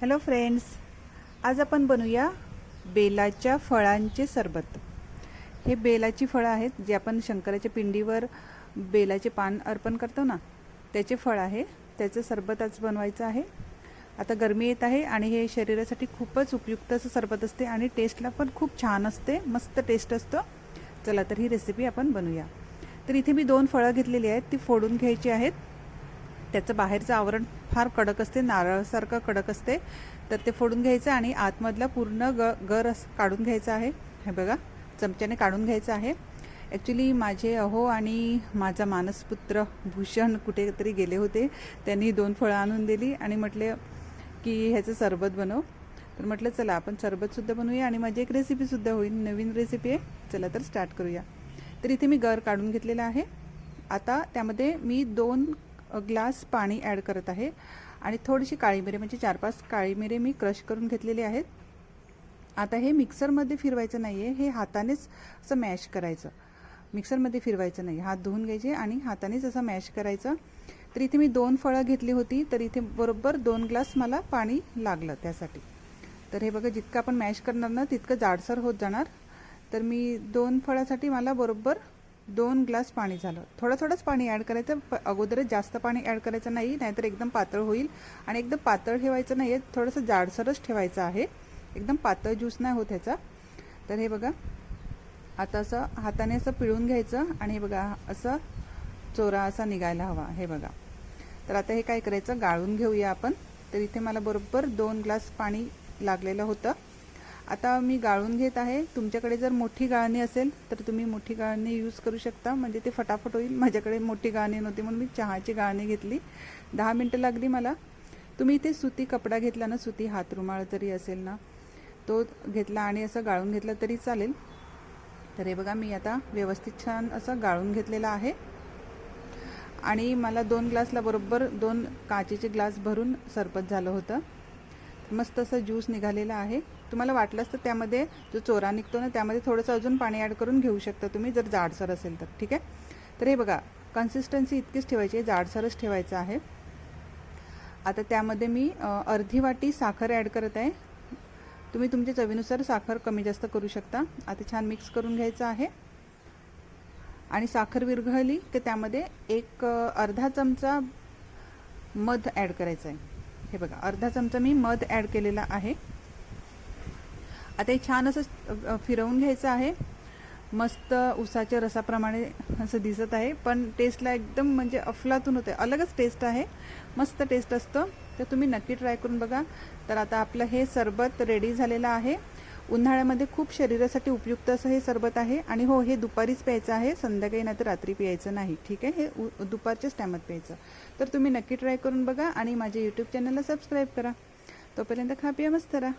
Hello friends आज आपण बनवूया बेलाच्या फळांचे सरबत. हे बेलाची फळं आहेत जे आपण शंकराच्या पिंडीवर बेलाचे पान अर्पण करतो ना त्याचे फळ आहे. त्याचं सरबत आज बनवायचं आहे. आता गरमी येत आहे आणि हे शरीरासाठी खूपच उपयुक्त असं सरबत असते आणि टेस्टला पण खूप छान असते मस्त टेस्ट असतो. चला तर ही रेसिपी आपण बनवूया. तर इथे मी दोन फळं घेतलेली आहेत ती फोडून घ्यायची आहेत. त्याचं बाहेरचं आवरण फार कडक असते नारळासारखं कडक असते. तर ते फोडून घ्यायचं आणि आतमधला पूर्ण ग गर असं काढून घ्यायचं आहे. हे बघा चमच्याने काढून घ्यायचं आहे. ॲक्च्युली माझे अहो आणि माझा मानसपुत्र भूषण कुठेतरी गेले होते. त्यांनी दोन फळं आणून दिली आणि म्हटले की ह्याचं सरबत बनव. तर म्हटलं चला आपण सरबतसुद्धा बनवूया आणि माझी एक रेसिपीसुद्धा होईल नवीन रेसिपी आहे. चला तर स्टार्ट करूया. तर इथे मी गर काढून घेतलेलं आहे. आता त्यामध्ये मी दोन ग्लास पाणी ॲड करत आहे. आणि थोडीशी काळी मिरे म्हणजे चार पाच काळी मिरे मी क्रश करून घेतलेली आहेत. आता हे मिक्सरमध्ये फिरवायचं नाही आहे हे हातानेच असं मॅश करायचं. मिक्सरमध्ये फिरवायचं नाही हात धुवून घ्यायचे आणि हातानेच असं मॅश करायचं. तर इथे मी दोन फळं घेतली होती तर इथे बरोबर दोन ग्लास मला पाणी लागलं त्यासाठी. तर हे बघा जितकं आपण मॅश करणार ना तितकं जाडसर होत जाणार. तर मी दोन फळासाठी मला बरोबर दोन ग्लास पाणी झालं. थोडं थोडंच पाणी ॲड करायचं अगोदरच जास्त पाणी ॲड करायचं नाही नाहीतर एकदम पातळ होईल. आणि एकदम पातळ ठेवायचं नाही आहे थोडंसं जाडसरच ठेवायचं आहे. एकदम पातळ ज्यूस नाही होत ह्याचा. तर हे बघा आता असं हाताने असं पिळून घ्यायचं आणि हे बघा असं चोरा असा निघायला हवा. हे बघा. तर आता हे काय करायचं? गाळून घेऊया आपण. तर इथे मला बरोबर दोन ग्लास पाणी लागलेलं होतं. आता मी गाळून घेत आहे. तुमच्याकडे जर मोठी गाळणी असेल तर तुम्ही मोठी गाळणी यूज करू शकता. म्हणजे ते फटाफट होईल. माझ्याकडे मोठी गाळणी नव्हती म्हणून मी चहाची गाळणी घेतली. दहा मिनटं लागली मला. तुम्ही इथे सुती कपडा घेतला ना सुती हातरुमाळ जरी असेल ना तो घेतला आणि असं गाळून घेतला तरी चालेल. तर हे बघा मी आता व्यवस्थित छान असं गाळून घेतलेलं आहे. आणि मला दोन ग्लासला बरोबर दोन काचेचे ग्लास भरून सरपत झालं होतं. मस्त असं ज्यूस निघालेला आहे. तुम्हाला वाटलंच तर त्यामध्ये जो चोरा निघतो ना त्यामध्ये थोडंसं अजून पाणी ॲड करून घेऊ शकता तुम्ही जर जाडसर असेल तर. ठीक आहे? तर हे बघा कन्सिस्टन्सी इतकीच ठेवायची आहे जाडसरच ठेवायचं आहे. आता त्यामध्ये मी अर्धी वाटी साखर ॲड करत आहे. तुम्ही तुमच्या चवीनुसार साखर कमी जास्त करू शकता. आता छान मिक्स करून घ्यायचं आहे. आणि साखर विरघळली की त्यामध्ये एक अर्धा चमचा मध ॲड करायचा आहे. हे बघा अर्धा चमचा मी मध ॲड केलेला आहे. आता हे छान असं फिरवून घ्यायचं आहे. मस्त उसाच्या रसाप्रमाणे असं दिसत आहे पण टेस्टला एकदम म्हणजे अफलातून होते अलगच टेस्ट आहे. मस्त टेस्ट असतं. तर तुम्ही नक्की ट्राय करून बघा. तर आता आपलं हे सरबत रेडी झालेलं आहे. उन्हाळ्यामध्ये खूप शरीरासाठी उपयुक्त असं हे सरबत आहे. आणि हो हे दुपारीच प्यायचं आहे संध्याकाळी नाही तर रात्री प्यायचं नाही ठीक आहे? हे दुपारच्याच टायमात प्यायचं. तर तुम्ही नक्की ट्राय करून बघा आणि माझ्या यूट्यूब चॅनलला सबस्क्राईब करा. तोपर्यंत खा पिया मस्त राहा.